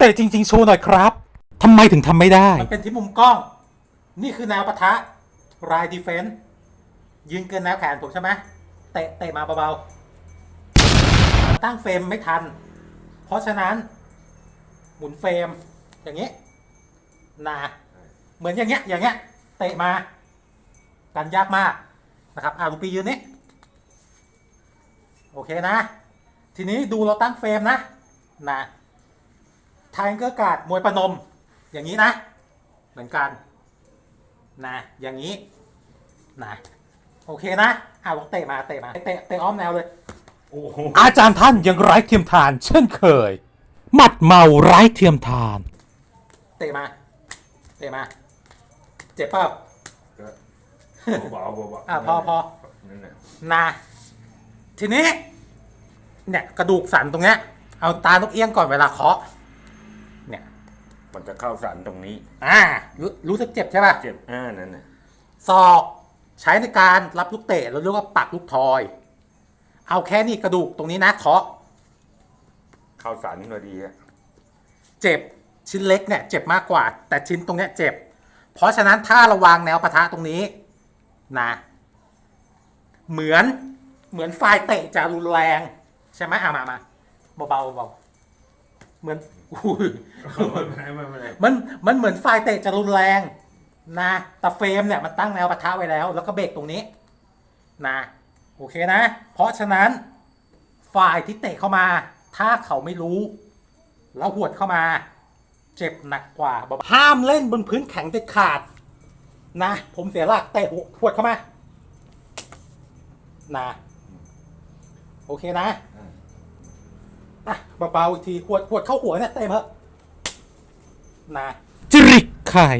เตะจริง ๆ โชว์หน่อยครับทำไมถึงทำไม่ได้ มันเป็นที่มุมกล้อง นี่คือแนวปะทะรายดีเฟนส์ยืนเกินแนวแขนผมใช่ไหมเตะเตะมาเบาๆ ตั้งเฟรมไม่ทัน เพราะฉะนั้น หมุนเฟรม อย่างนี้นาเหมือนอย่างเงี้ยอย่างเงี้ยเตะมากันยากมากนะครับอ่าลุงปียืนนี้โอเคนะ ทีนี้ดูเราตั้งเฟรมนะนะ ไทยเกอร์การ์ดมวยประนม อย่างนี้นะ เหมือนกันนะอย่างนี้นะโอเคนะอ่าลองเตะมาเตะมาเตะเตะอ้อมแนวเลยโอ้โหอาจารย์ท่านยังไร้เทียมทาน เช่นเคย หมัดเมาไร้เทียมทาน เตะมา เตะมา เจ็บเปล่าเบาๆเบาๆอะพอพอนั่นแหละนะทีนี้เนี่ยกระดูกสันตรงเนี้ยเอาตานกเอี้ยงก่อนเวลาเคาะเนี่ย มันจะเข้าสันตรงนี้ อ่ารู้รู้สึกเจ็บใช่ป่ะเจ็บอ่านั่นน่ะศอกใช้ในการรับลูกเตะเราเรียกว่าปักลูกทอย เอาแค่นี้กระดูกตรงนี้นะเคาะเข้าสันพอดีอะเจ็บชิ้นเล็กเนี่ยเจ็บมากกว่า แต่ชิ้นตรงเนี้ยเจ็บ เพราะฉะนั้นถ้าระวางแนวปะทะตรงนี้นะเหมือนเหมือนฝ่ายเตะจะรุนแรง ใช่ไหมอะมามาเบาๆเบาๆ เหมือนอุ้ยไม่ไม่ไม่ไม่มันมันเหมือนฝ่ายเตะจะรุนแรงนะแต่เฟรมเนี่ยมันตั้งแนวปะทะไว้แล้ว แล้วก็เบรกตรงนี้นะโอเคนะ เพราะฉะนั้นฝ่ายที่เตะเข้ามา ถ้าเขาไม่รู้ แล้วหวดเข้ามา เจ็บหนักกว่าบอกห้ามเล่นบนพื้นแข็งเด็ดขาดนะ ผมเสียหลักเตะหัวหวดเข้ามานะโอเคนะอะ เบาๆอีกทีขวดขวดเข้าหัวเนี่ยเตะเถอะนะจริกไข่